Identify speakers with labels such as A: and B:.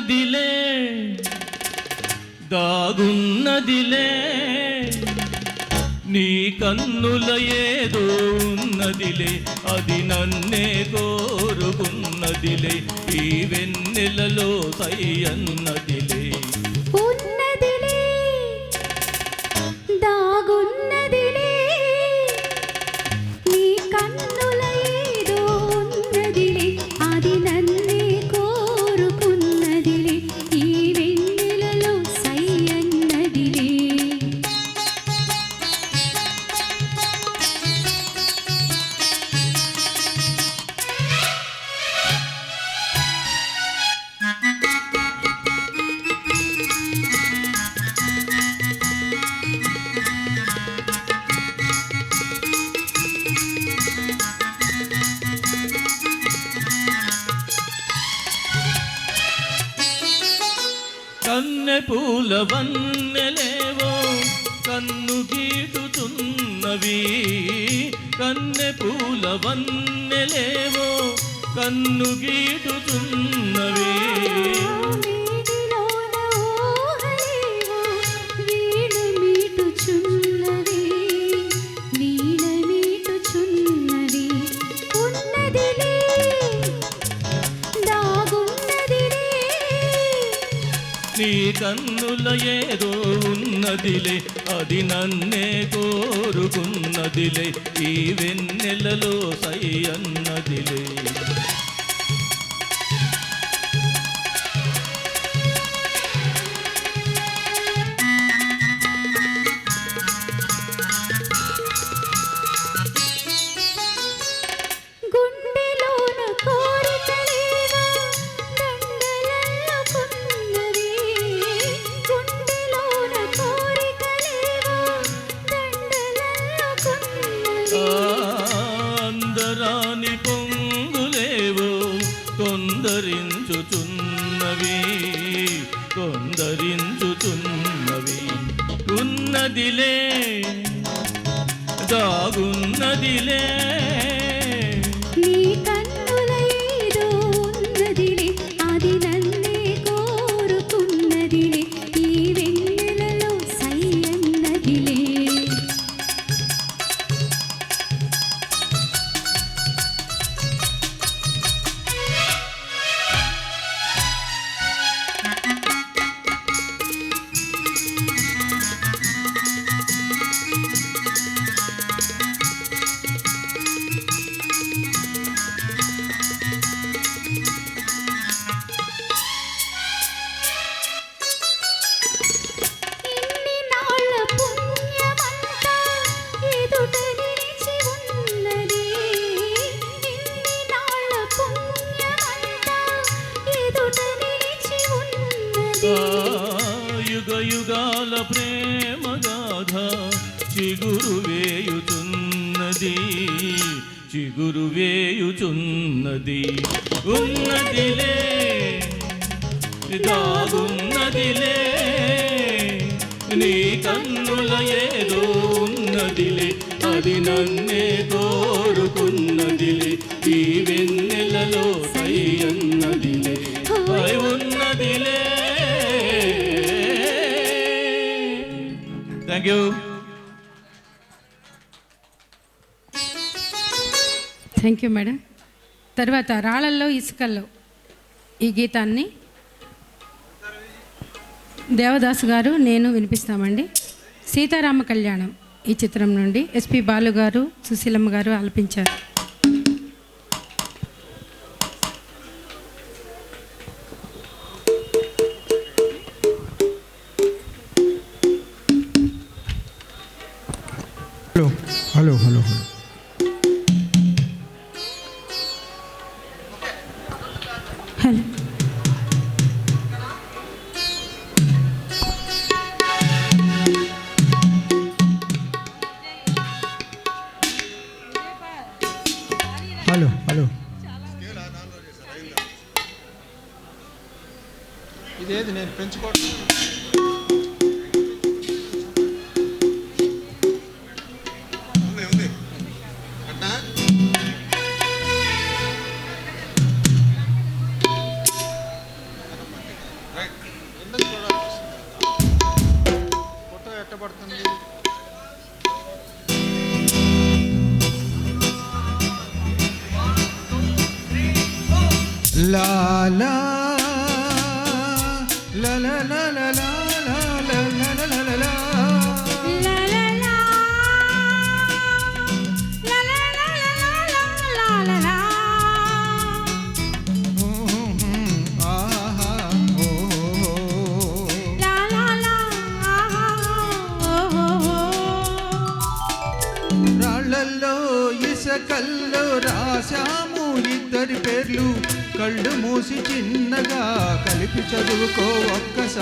A: దాగున్నదిలే దాగున్నదిలే. నీ కన్నుల ఏదో ఉన్నదిలే అది నన్నే కోరుకున్నదిలే. ఈ వెన్నెలలో సై అన్నదిలే. కన్నె పూల వన్నెలేవో కన్ను గీటుతున్నవి. కన్నె పూల వన్నెలేవో కన్ను గీటుతున్న కన్నుల ఏదో ఉన్నదిలే అది నన్నే కోరుకున్నదిలే ఈ వెన్నెలలో సై అన్నదిలే. పొంగులేవో కొందరించుచున్నవి కొందరించుచున్నవి. ఉన్నదిలే దాగున్నదిలే. యుగాల చిగురు వేయుచున్నది చిగురు వేయుచున్నది. ఉన్నదిలే దాగున్నదిలే నీ కన్నుల ఏదో ఉన్నదిలే అది నన్నే కోరుకున్నదిలే. ఈ వెన్నెలలో thank you
B: thank you madam తర్వాత రాళ్ళల్లో ఇసుకల్లో ఈ గీతాన్ని దేవదాసు గారు నేను వినిపిస్తామండి. సీతారామ కళ్యాణం ఈ చిత్రం నుండి ఎస్పి బాలు గారు సుశీలమ్మ గారు ఆలపించారు.
C: hello hello hello hello
B: hello
C: hello hello
D: ఇదేది నేను పెంచుకోవడం
C: పడుతుంది la la
B: la la la la la
C: కళ్ళల్లో ఇసకల్లో రాశాము ఇద్దరి పేర్లు. కళ్ళు మూసి చిన్నగా కలిపి చదువుకో ఒక్కసారి